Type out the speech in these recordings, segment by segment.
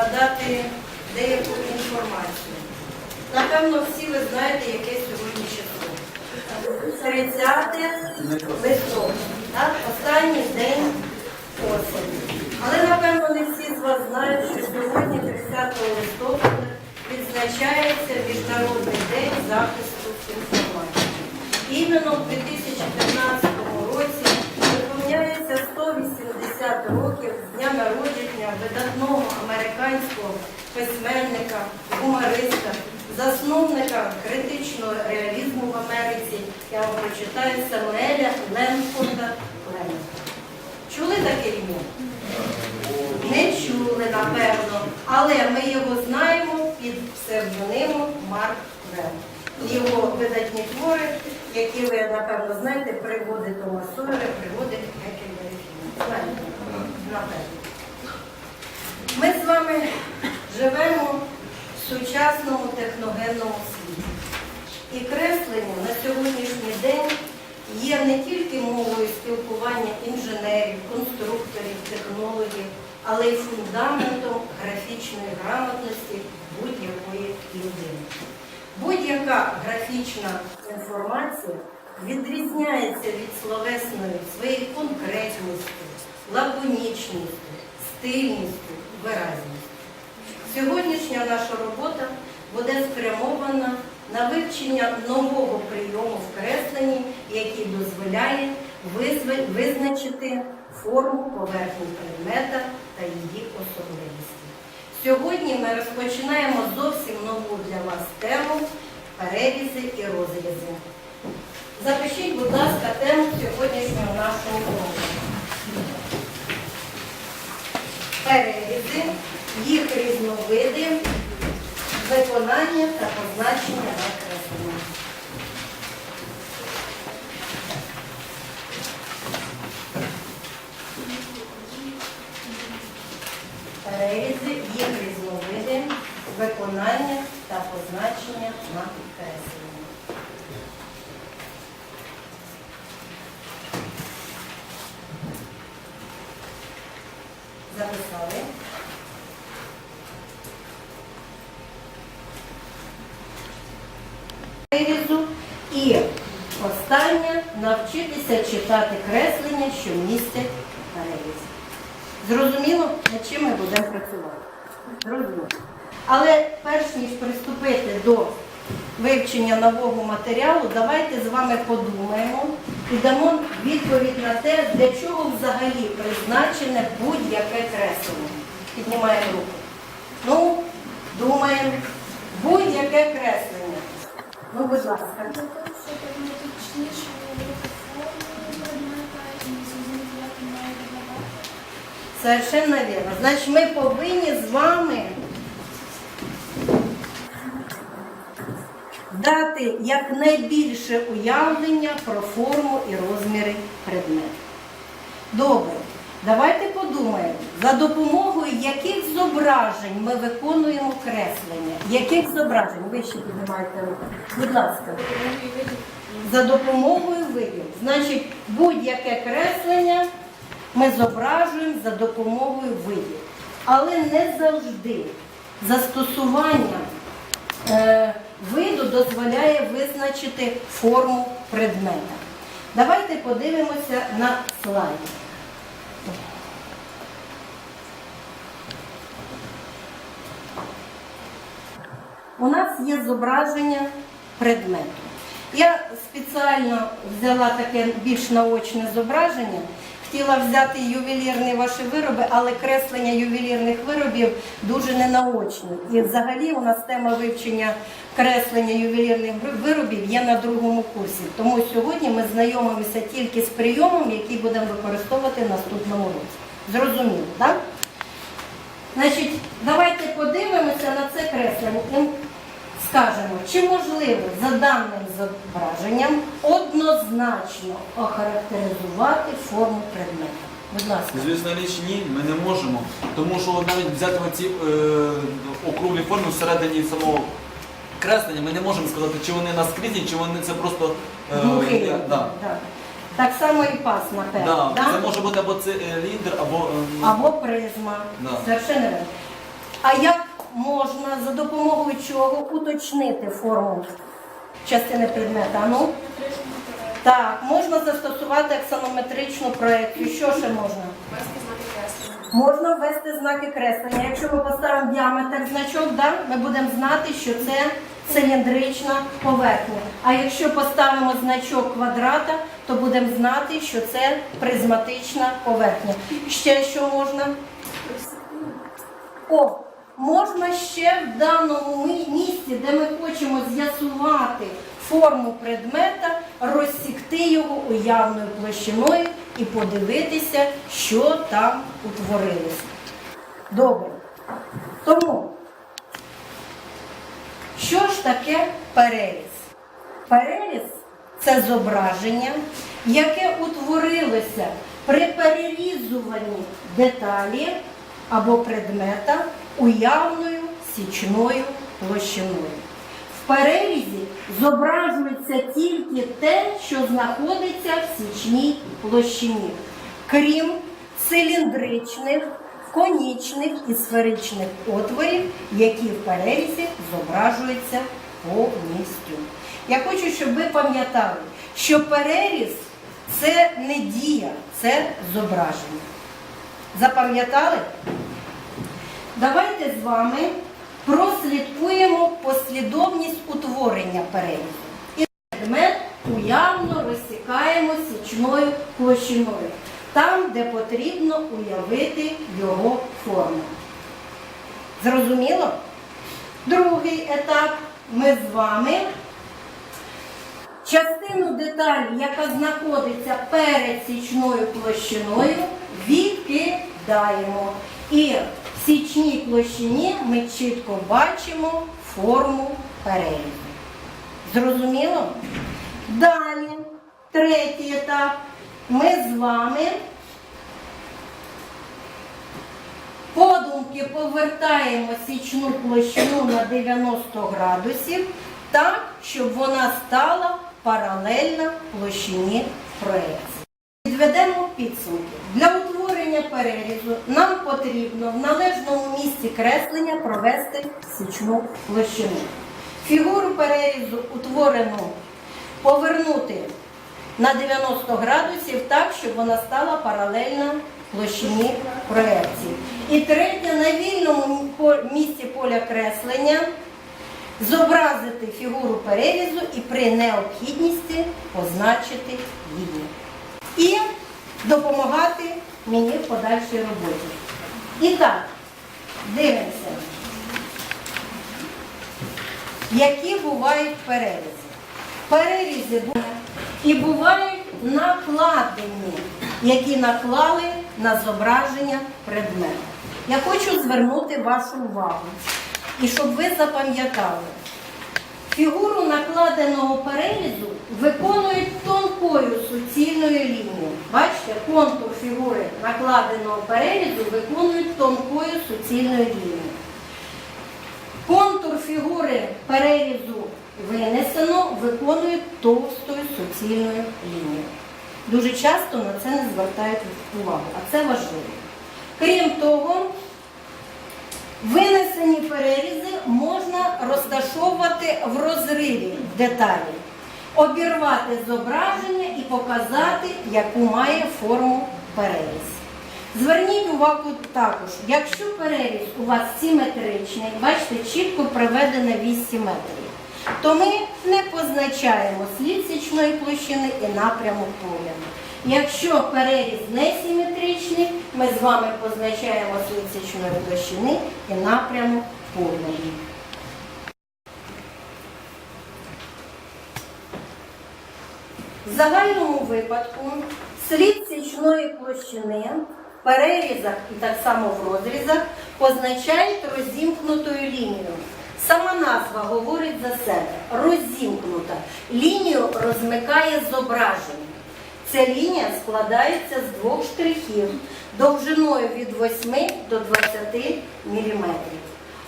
надати деяку інформацію. Напевно, всі ви знаєте, яке сьогодні число. 30 листопада, останній день осені. Але, напевно, не всі з вас знають, що сьогодні, 30 листопада, відзначається Міжнародний день захисту інформації. Іменно в 2015 році виповняється 180 років з дня народження видатного американського письменника, гумориста, засновника критичного реалізму в Америці. Я вам прочитаю Самуеля Ленфорда Ленфорда. Чули таке ім'я? Не чули, напевно, але ми його знаємо під псевдонимом Марк Твен. Його видатні твори, які ви, напевно, знаєте, пригоди Тома Сойера, пригоди Гекельбері Фіна. Знаєте, напевно. Ми з вами живемо в сучасному техногенному світі. І креслення на сьогоднішній день є не тільки мовою спілкування інженерів, конструкторів, технологів, але й фундаментом графічної грамотності будь-якої людини. Будь-яка графічна інформація відрізняється від словесної своєю конкретністю, лаконічністю, стильністю, виразністю. Сьогоднішня наша робота буде спрямована на вивчення нового прийому в кресленні, який дозволяє визначити форму поверхні предмета та її особливості. Сьогодні ми розпочинаємо зовсім нову для вас тему перерізи і розрізи. Запишіть, будь ласка, тему сьогоднішнього нашого уроку. Перерізи, їх різновиди, виконання та позначення накреслення. Перерізи, їх різновиди, виконання та позначення на підкреслення. Записали. Перерізу і останнє навчитися читати креслення, що містять переріз. Зрозуміло, над чим ми будемо працювати? Зрозуміло. Але перш ніж приступити до вивчення нового матеріалу, давайте з вами подумаємо і дамо відповідь на те, для чого взагалі призначене будь-яке креслення. Піднімаємо руку. Ну, думаємо, будь-яке креслення. Ну, будь ласка. Совершенно вірно. Значить, ми повинні з вами дати якнайбільше уявлення про форму і розміри предмету. Добре, давайте подумаємо, за допомогою яких зображень ми виконуємо креслення. Яких зображень? Ви ще піднімаєте руку. Будь ласка. За допомогою видів. Значить, будь-яке креслення ми зображуємо за допомогою видів. Але не завжди застосування е, виду дозволяє визначити форму предмета. Давайте подивимося на слайд. У нас є зображення предмету. Я спеціально взяла таке більш наочне зображення. Хотіла взяти ювелірні ваші вироби, але креслення ювелірних виробів дуже ненаочне. І взагалі у нас тема вивчення креслення ювелірних виробів є на другому курсі. Тому сьогодні ми знайомимося тільки з прийомом, який будемо використовувати наступному році. Зрозуміло, так? Значить, давайте подивимося на це креслення скажемо, чи можливо за даним зображенням однозначно охарактеризувати форму предмета. Будь ласка. Звісно, річ ні, ми не можемо. Тому що навіть взяти ці е, округлі форми всередині самого креслення, ми не можемо сказати, чи вони наскрізні, чи вони це просто. е, Глухий. є- да. Да. Так само і пас, напевно. Да. да? Це може бути або циліндр, або. е, Або призма. Да. Совершенно верно. А як можна за допомогою чого уточнити форму частини предмета? Ну, так, можна застосувати аксонометричну проекцію. Що ще можна? Можна ввести знаки креслення. Якщо ми поставимо діаметр значок, да, ми будемо знати, що це циліндрична поверхня. А якщо поставимо значок квадрата, то будемо знати, що це призматична поверхня. Ще що можна? О, можна ще в даному місці, де ми хочемо з'ясувати форму предмета, розсікти його уявною площиною і подивитися, що там утворилося. Добре. Тому, що ж таке переріз? Переріз це зображення, яке утворилося при перерізуванні деталі або предмета уявною січною площиною. В перерізі зображується тільки те, що знаходиться в січній площині, крім циліндричних, конічних і сферичних отворів, які в перерізі зображуються повністю. Я хочу, щоб ви пам'ятали, що переріз це не дія, це зображення. Запам'ятали? Давайте з вами прослідкуємо послідовність утворення перелізу. І предмет уявно розсікаємо січною площиною, там, де потрібно уявити його форму. Зрозуміло? Другий етап ми з вами частину деталі, яка знаходиться перед січною площиною, відкидаємо. І в січній площині ми чітко бачимо форму перелізу. Зрозуміло? Далі, третій етап. Ми з вами подумки повертаємо січну площину на 90 градусів так, щоб вона стала паралельна площині проекції. Підведемо підсумки. Для утворення перерізу нам потрібно в належному місці креслення провести січну площину. Фігуру перерізу утворену повернути на 90 градусів так, щоб вона стала паралельна площині проекції. І третє, на вільному місці поля креслення зобразити фігуру перерізу і при необхідності позначити її. І допомагати мені в подальшій роботі. І так, дивимося, які бувають перерізи. Перерізи бувають і бувають накладені, які наклали на зображення предмета. Я хочу звернути вашу увагу. І щоб ви запам'ятали, фігуру накладеного перерізу виконують тонкою суцільною лінією. Бачите, контур фігури накладеного перерізу виконують тонкою суцільною лінією. Контур фігури перерізу винесено виконують товстою суцільною лінією. Дуже часто на це не звертають увагу, а це важливо. Крім того, Винесені перерізи можна розташовувати в розриві деталі, обірвати зображення і показати, яку має форму переріз. Зверніть увагу також, якщо переріз у вас симетричний, бачите, чітко приведена вісь симетрії, то ми не позначаємо слід площини і напрямок погляду. Якщо переріз несиметричний, ми з вами позначаємо слід січної площини і напрямок погляду. В загальному випадку слід січної площини в перерізах і так само в розрізах позначають розімкнутою лінією. Сама назва говорить за себе. Розімкнута. Лінію розмикає зображення. Ця лінія складається з двох штрихів довжиною від 8 до 20 мм.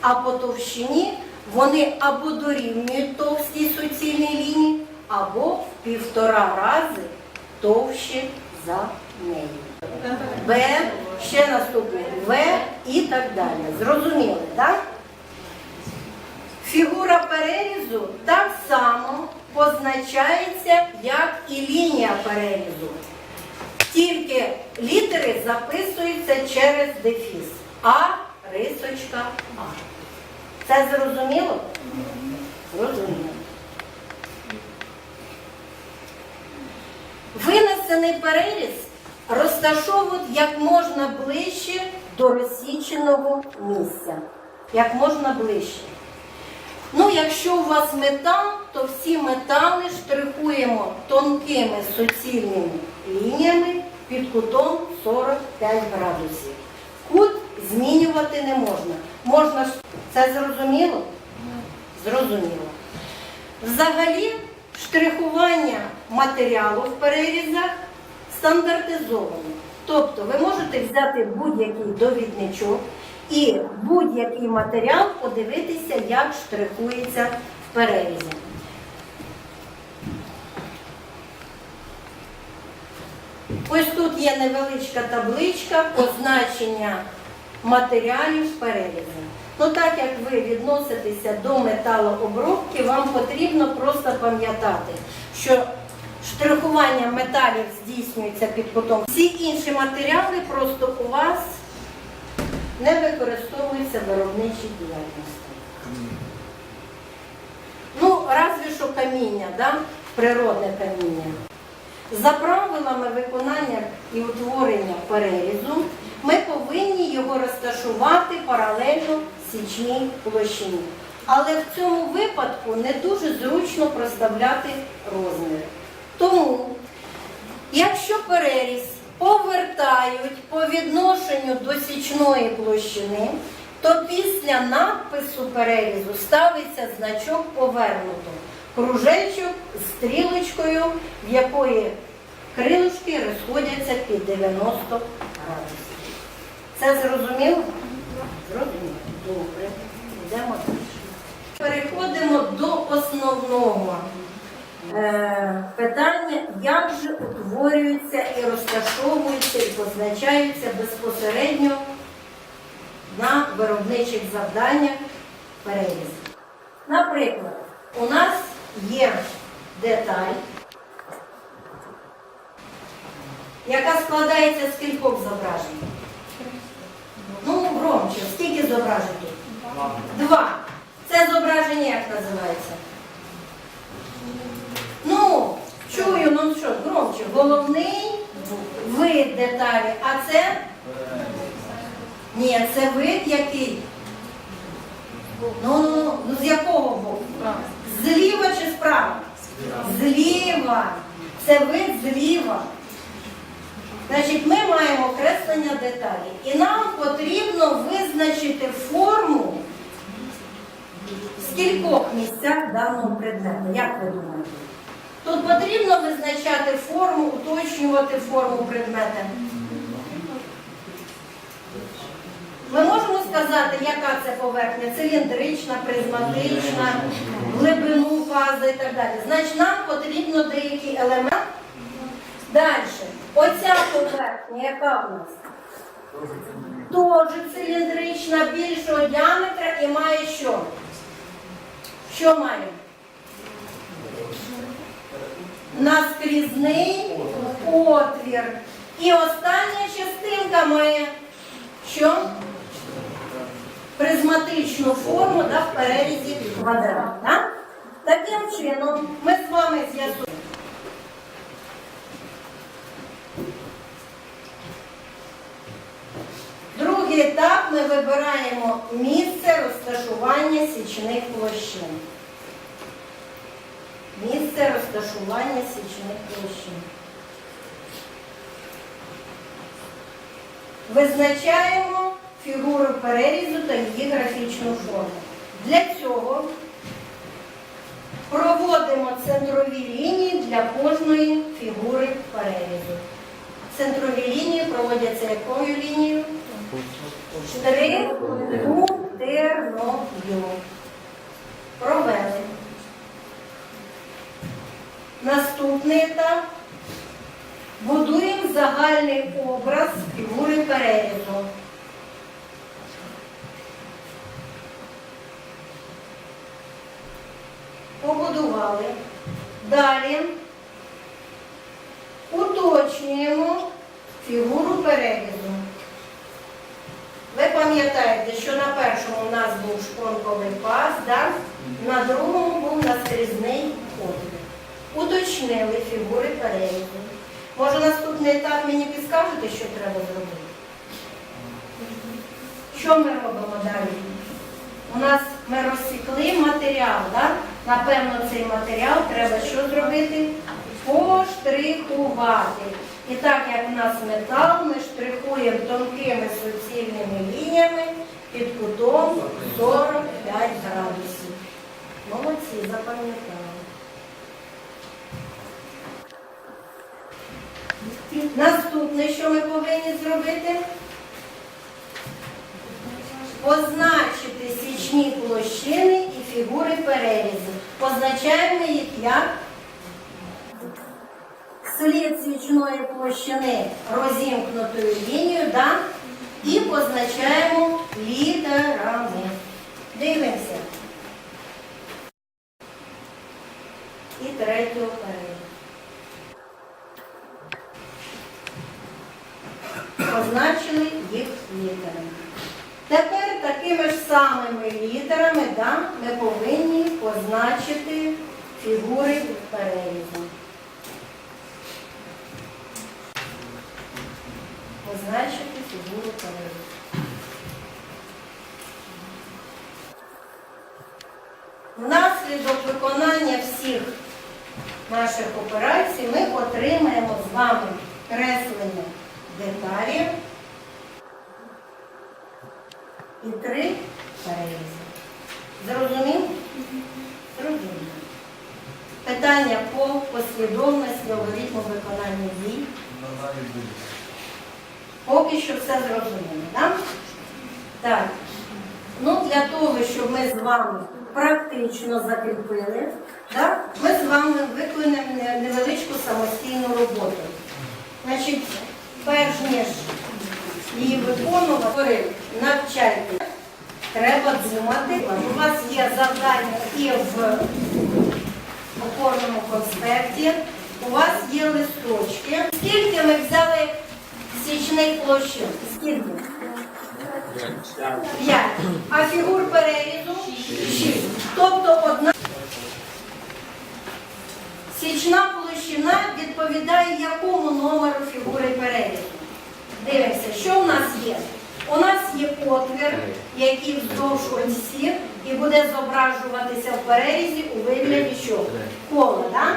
А по товщині вони або дорівнюють товстій суцільній лінії, або в півтора рази товщі за нею. Б, ще наступне В і так далі. Зрозуміли, так? Фігура перерізу так само позначається, як і лінія перерізу. Тільки літери записуються через дефіс. А, рисочка, А. Це зрозуміло? Зрозуміло. Винесений переріз розташовують як можна ближче до розсіченого місця. Як можна ближче. Ну, якщо у вас метал, то всі метали штрихуємо тонкими суцільними лініями під кутом 45 градусів. Кут змінювати не можна. Можна ж- це зрозуміло? Зрозуміло. Взагалі, штрихування матеріалу в перерізах стандартизовано. Тобто ви можете взяти будь-який довідничок і будь-який матеріал подивитися, як штрихується в перерізі. Ось тут є невеличка табличка позначення матеріалів в перерізі. Ну так як ви відноситеся до металообробки, вам потрібно просто пам'ятати, що штрихування металів здійснюється під кутом. Всі інші матеріали просто у вас не використовуються в виробничій діяльності. Ну, разве що каміння, да? природне каміння. За правилами виконання і утворення перерізу ми повинні його розташувати паралельно січній площині. Але в цьому випадку не дуже зручно проставляти розміри. Тому, якщо переріз повертають по відношенню до січної площини, то після надпису перерізу ставиться значок повернуто. Кружечок з стрілочкою, в якої крилишки розходяться під 90 градусів. Це зрозуміло? Зрозуміло. Добре. Йдемо далі. Переходимо до основного е, питання, як же утворюються і розташовуються і позначаються безпосередньо на виробничих завданнях перерізу. Наприклад, у нас є деталь, яка складається з кількох зображень. Громче, скільки зображень тут? Два. Це зображення як називається? Ну, чую, ну що, громче. Головний вид деталі, а це? Ні, це вид який? Ну, ну, ну з якого боку? Зліва чи справа? Зліва. Це вид зліва. Значить, ми маємо креслення деталі. І нам потрібно визначити форму в скількох місцях даного предмету. Як ви думаєте? Тут потрібно визначати форму, уточнювати форму предмета. Ми можемо сказати, яка це поверхня, циліндрична, призматична, глибину фази і так далі. Значить, нам потрібно деякий елемент. Далі. Оця поверхня, яка у нас? Теж циліндрична, більшого діаметра і має що? Що має? Наскрізний отвір. І остання частинка має що? Призматичну форму да, в перерізі квадрат. Да? Таким чином ми з вами з'ясуємо. Етап ми вибираємо місце розташування січних площин. Місце розташування січних площин. Визначаємо фігуру перерізу та її графічну форму. Для цього проводимо центрові лінії для кожної фігури перерізу. Центрові лінії проводяться якою лінією? Трикутernою. Провели. Наступний етап. Будуємо загальний образ фігури перерізу. Побудували. Далі уточнюємо фігуру перерізу. Пам'ятаєте, що на першому у нас був шпонковий паз, да? на другому був наскрізний отвір. Уточнили фігури перерізу. Може наступний етап мені підскажете, що треба зробити? Що ми робимо далі? У нас ми розсікли матеріал, да? напевно, цей матеріал треба що зробити? Поштрихувати. І так як у нас метал, ми штрихуємо тонкими суцільними лініями під кутом 45 градусів. Молодці, запам'ятали. Наступне, що ми повинні зробити? Позначити січні площини і фігури перерізу. Позначаємо їх як слід свічної площини розімкнутою лінією, да? і позначаємо літерами. Дивимося. І третю перерізу. Позначили їх літерами. Тепер такими ж самими літерами да, ми повинні позначити фігури перерізу. Позначити фігуру перерізу. Внаслідок виконання всіх наших операцій ми отримаємо з вами креслення деталі і три перерізи. Зрозумів? Зрозумів. Питання по послідовності алгоритму виконання дій. Поки що все зрозуміло, так? Так. Ну, для того, щоб ми з вами практично закріпили, так, ми з вами виконуємо невеличку самостійну роботу. Значить, перш ніж її виконувати, навчайте. Треба думати. У вас є завдання і в опорному конспекті, у вас є листочки. Скільки ми взяли січних площин? Скільки? П'ять. А фігур перерізу? Шість. Тобто одна січна площина відповідає якому номеру фігури перерізу? Дивимося, що у нас є? У нас є отвір, який вздовж осі і буде зображуватися в перерізі у вигляді? Кола, так?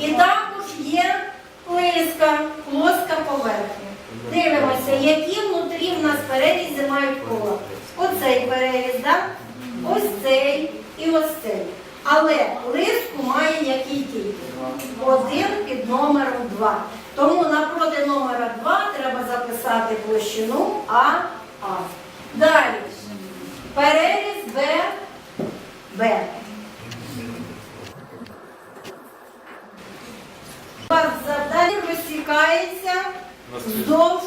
І також є плиска, плоска поверхня. Дивимося, які внутрі в нас перерізи мають кола. Оцей переріз, так? Ось цей і ось цей. Але лиску має який тільки? Один під номером 2. Тому напроти номера 2 треба записати площину АА. Далі. Переріз Б, Б. Завдання розсікається вздовж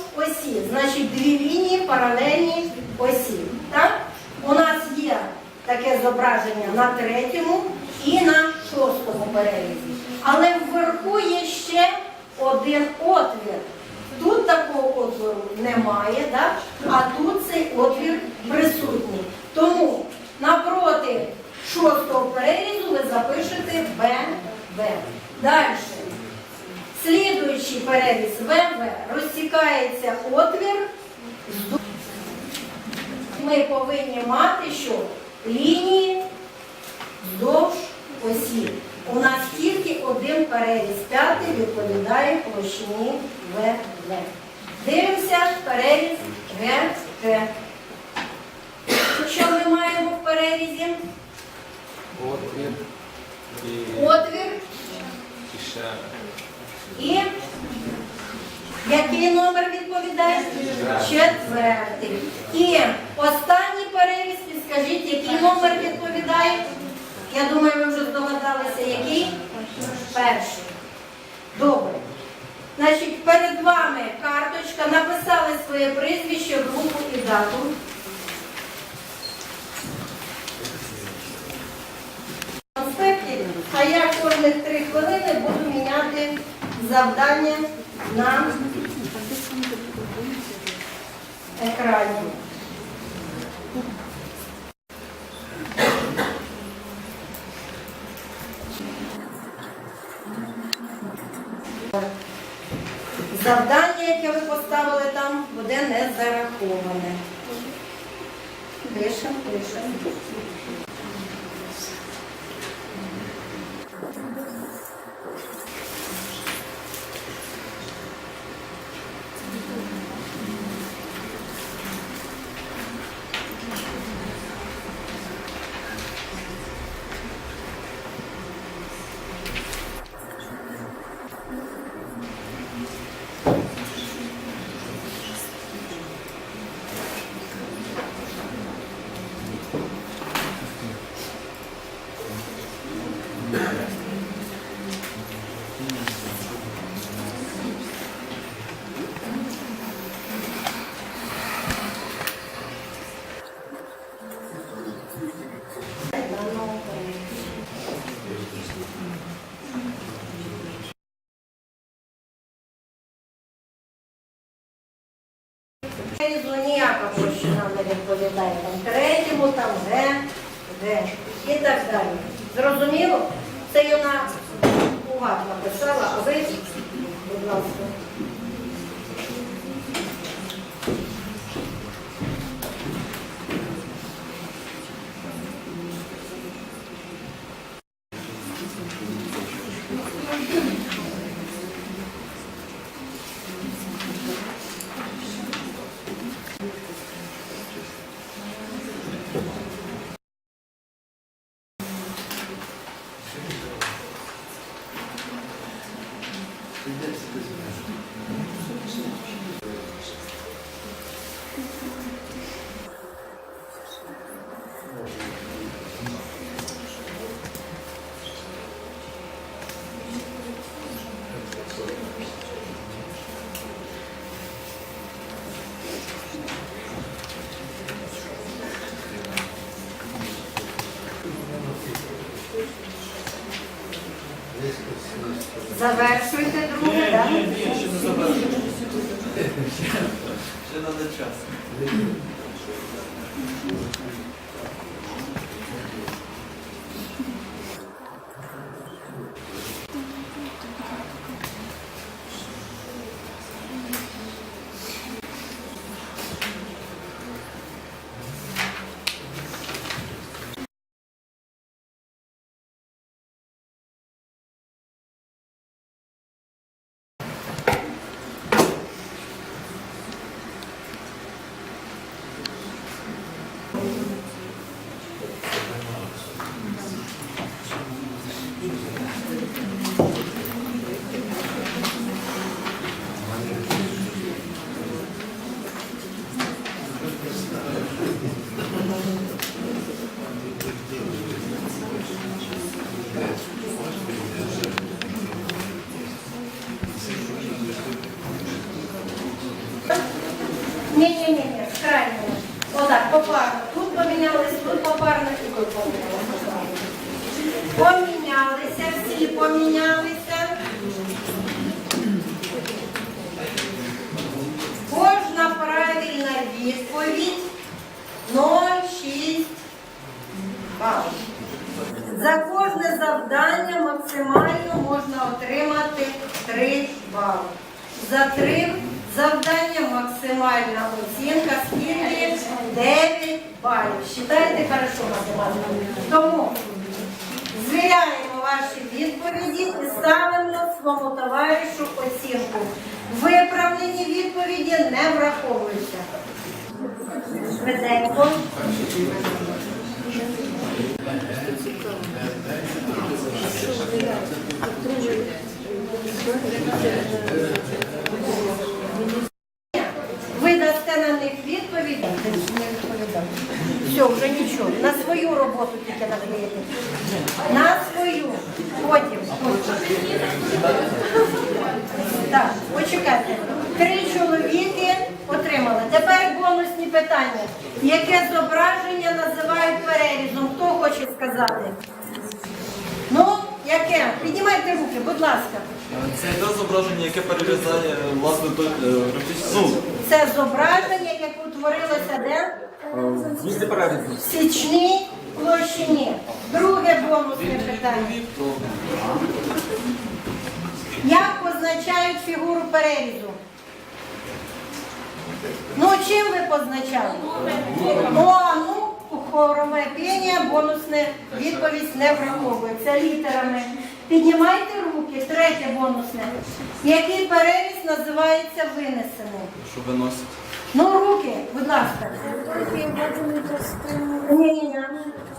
осі. Значить, дві лінії паралельні осі. Так? У нас є таке зображення на третьому і на шостому перерізі. Але вверху є ще один отвір. Тут такого отвору немає, так? а тут цей отвір присутній. Тому напроти шостого перерізу ви запишете Б, Б. Далі. Слідуючий переріз ВВ розсікається отвір. Ми повинні мати що? Лінії вздовж осі. У нас тільки один переріз п'ятий відповідає площині ВВ. Дивимося переріз ГГ. Що ми маємо в перерізі? Отвір Отвір і який номер відповідає? Четвертий. І останній переріз, підскажіть, який номер відповідає? Я думаю, ви вже здогадалися, який? Перший. Добре. Значить, перед вами карточка, написали своє прізвище, групу і дату. а я кожних три хвилини завдання на екрані. Завдання, яке ви поставили там, буде не зараховане. Пишемо, пишемо. Третьому ніяка площина не відповідає. Там третьому, там Г, Г і так далі. Зрозуміло? Це вона на угад написала, а ви, будь ласка. 3. За три завдання максимальна оцінка скільки 9 балів. Считайте хорошо математику. Тому звіряємо ваші відповіді і ставимо своєму товаришу оцінку. Виправлені відповіді не враховуються. Швиденько. Ви дасте на них відповідь. Все, вже нічого. На свою роботу тільки наклеїти. На свою. Потім. Так, почекайте. Три чоловіки Отримали. Тепер бонусні питання. Яке зображення називають перерізом? Хто хоче сказати? Ну, яке? Піднімайте руки, будь ласка. Це те зображення, яке перерізає власне той е, графічний. Ну, Це зображення, яке утворилося де? в перерізу. В січній площині. Друге бонусне питання. Як позначають фігуру перерізу? Ну, чим ви позначали? О, ну, хорове піння, бонусне відповідь не враховується літерами. Піднімайте руки, третє бонусне. Який переріз називається винесеним? Що виносить? Ну, руки, будь ласка. Ні, ні, ні.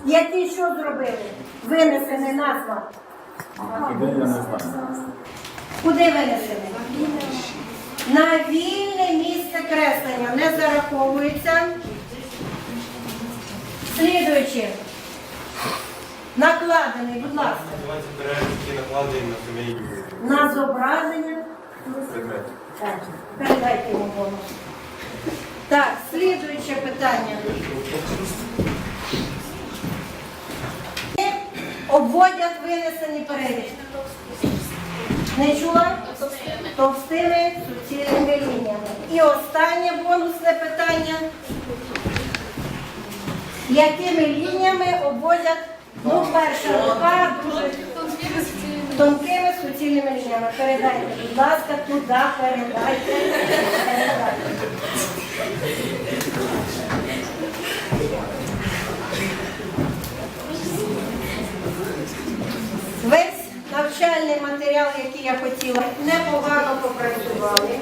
Які що зробили? Винесений назва. Куди винесений? На вільне місце креслення не зараховується. Слідуючи. Накладений, будь ласка. Давайте переліки накладаємо на сімейні На зображення. Так, передайте йому бонус. Так, слідуюче питання. Обводять винесені перелік. Не чула? Товстими суцільними лініями. І останнє бонусне питання якими лініями обводять ну, перша рука дуже тонкими суцільними лініями. Передайте, будь ласка, туди передайте. передайте. Весь навчальний матеріал, який я хотіла, непогано попрацювали.